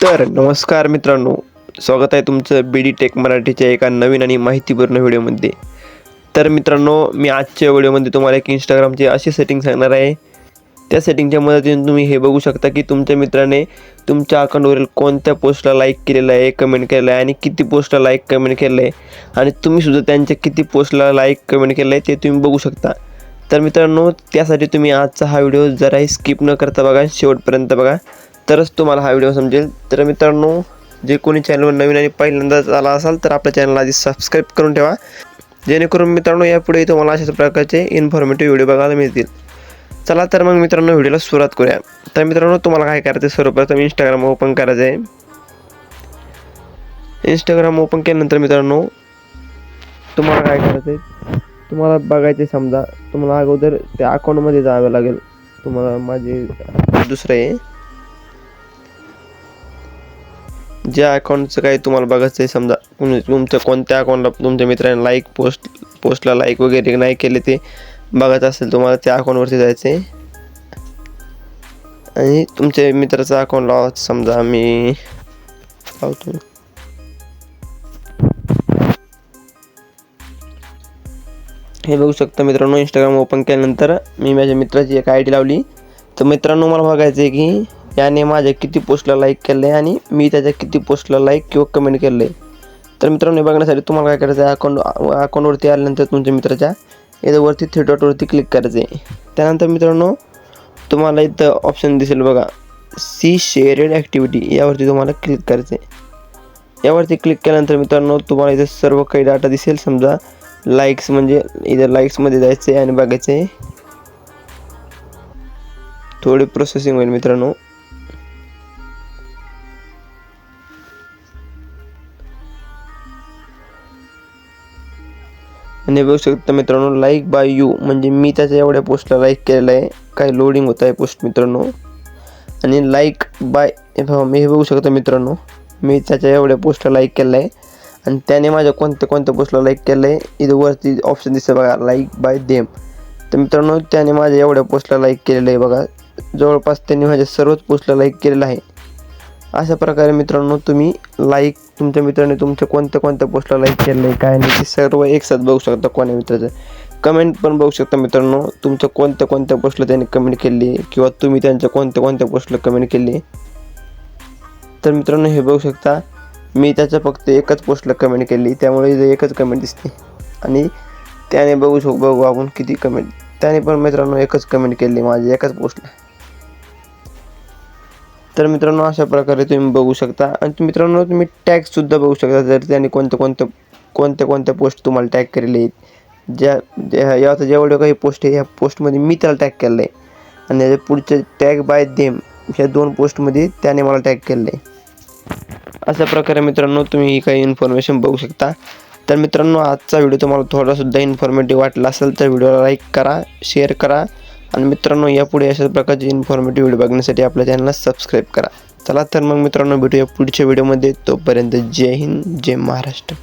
तर नमस्कार मित्रांनो स्वागत आहे तुमचं बी डी टेक मराठीच्या एका नवीन आणि माहितीपूर्ण व्हिडिओमध्ये. तर मित्रांनो मी आजच्या व्हिडिओमध्ये तुम्हाला एक इंस्टाग्रामची अशी सेटिंग सांगणार आहे. त्या सेटिंगच्या मदतीने तुम्ही हे बघू शकता की तुमच्या मित्राने तुमच्या अकाउंटवरील कोणत्या पोस्टला लाईक केलेलं आहे कमेंट केलं आहे आणि किती पोस्टला लाईक कमेंट केलं आहे. आणि तुम्हीसुद्धा त्यांच्या किती पोस्टला लाईक कमेंट केलं आहे ते तुम्ही बघू शकता. तर मित्रांनो त्यासाठी तुम्ही आजचा हा व्हिडिओ जराही स्किप न करता बघा शेवटपर्यंत बघा. तरच तुम्हाला हा व्हिडिओ समजेल. तर मित्रांनो जे कोणी चॅनलवर नवीन आणि पहिल्यांदाच आला असाल तर आपल्या चॅनलला आधी सबस्क्राईब करून ठेवा. जेणेकरून मित्रांनो यापुढे तुम्हाला अशाच प्रकारचे इन्फॉर्मेटिव्ह व्हिडिओ बघायला मिळतील. चला तर मग मित्रांनो व्हिडिओला सुरुवात करूया. तर मित्रांनो तुम्हाला काय करायचं आहे सर्वप्रथम इंस्टाग्राम ओपन करायचं आहे इंस्टाग्राम ओपन केल्यानंतर मित्रांनो तुम्हाला काय करायचं आहे तुम्हाला बघायचे समजा तुम्हाला अगोदर त्या अकाउंटमध्ये जावं लागेल. तुम्हाला माझे दुसरं आहे ज्या अकाउंटचं काही तुम्हाला बघायचं आहे समजा तुमचं कोणत्या अकाउंटला तुमच्या मित्राने लाईक पोस्ट पोस्टला लाईक वगैरे नाही केले ते बघायचं असेल तुम्हाला त्या अकाउंटवरती जायचं आहे आणि तुमच्या मित्राचं अकाउंट लावा समजा मी लावतो. हे बघू शकता मित्रांनो इंस्टाग्राम ओपन केल्यानंतर मी माझ्या मित्राची एक आय डी लावली. तर मित्रांनो मला बघायचं आहे की याने माझ्या किती पोस्टला लाईक केलं आहे आणि मी त्याच्या किती पोस्टला लाईक किंवा कमेंट केलं आहे तर मित्रांनो बघण्यासाठी तुम्हाला काय करायचं आहे अकाउंट अकाउंटवरती आल्यानंतर तुमच्या मित्राच्या याच्यावरती थ्री डॉटवरती क्लिक करायचं आहे त्यानंतर मित्रांनो तुम्हाला इथं ऑप्शन दिसेल बघा. सी शेअरेड ॲक्टिव्हिटी यावरती तुम्हाला क्लिक करायचं आहे यावरती क्लिक केल्यानंतर मित्रांनो तुम्हाला इथं सर्व काही डाटा दिसेल. समजा लाईक्स म्हणजे इथं लाईक्समध्ये जायचं आहे आणि बघायचं आहे थोडी प्रोसेसिंग होईल मित्रांनो. आणि बघू शकता मित्रांनो लाईक बाय यू म्हणजे मी त्याच्या एवढ्या पोस्टला लाईक केलेलं आहे. काही लोडिंग होत आहे पोस्ट मित्रांनो. आणि लाईक बाय हो, मी हे बघू शकतो मित्रांनो. मी त्याच्या एवढ्या पोस्टला लाईक केलं आहे. आणि त्याने माझ्या कोणत्या कोणत्या पोस्टला लाईक केलं आहे इथं वरती ऑप्शन दिसतं बघा लाईक बाय देम तर मित्रांनो त्याने माझ्या एवढ्या पोस्टला लाईक केलेलं आहे बघा. जवळपास त्यांनी माझ्या सर्वच पोस्टला लाईक केलेलं आहे. अशा प्रकारे मित्रांनो तुम्ही लाईक तुमच्या मित्राने तुमच्या कोणत्या कोणत्या पोस्टला लाईक केलं आहे काय नाही ते सर्व एकसाथ बघू शकता कोण्या मित्राचं. कमेंट पण बघू शकता मित्रांनो तुमच्या कोणत्या कोणत्या पोस्टला त्यांनी कमेंट केली आहे किंवा तुम्ही त्यांच्या कोणत्या कोणत्या पोस्टला कमेंट केली. तर मित्रांनो हे बघू शकता मी त्याच्या फक्त एकच पोस्टला कमेंट केली त्यामुळे इथे एकच कमेंट दिसते. आणि त्याने बघू शक बघू आपण किती कमेंट त्याने पण मित्रांनो एकच कमेंट केली माझी एकाच पोस्टला. तर मित्रांनो अशा प्रकारे तुम्ही बघू शकता. आणि मित्रांनो तुम्ही टॅगसुद्धा बघू शकता. जर त्यांनी कोणत्या कोणत्या कोणत्या कोणत्या पोस्ट तुम्हाला टॅग केलेले आहेत. ज्या या आता जेवढे काही पोस्ट आहे ह्या पोस्टमध्ये मी त्याला टॅग केलं आहे. आणि याच्या पुढचे टॅग बाय देम ह्या दोन पोस्टमध्ये त्याने मला टॅग केलं आहे. अशा प्रकारे मित्रांनो तुम्ही ही काही इन्फॉर्मेशन बघू शकता. तर मित्रांनो आजचा व्हिडिओ तुम्हाला थोडासुद्धा इन्फॉर्मेटिव्ह वाटला असेल तर व्हिडिओला लाईक करा शेअर करा. आणि मित्रांनो यापुढे अशाच प्रकारचे इन्फॉर्मेटिव्ह व्हिडिओ बघण्यासाठी आपल्या चॅनलला सबस्क्राईब करा. चला तर मग मित्रांनो भेटूया पुढच्या व्हिडिओमध्ये तोपर्यंत जय हिंद जय महाराष्ट्र.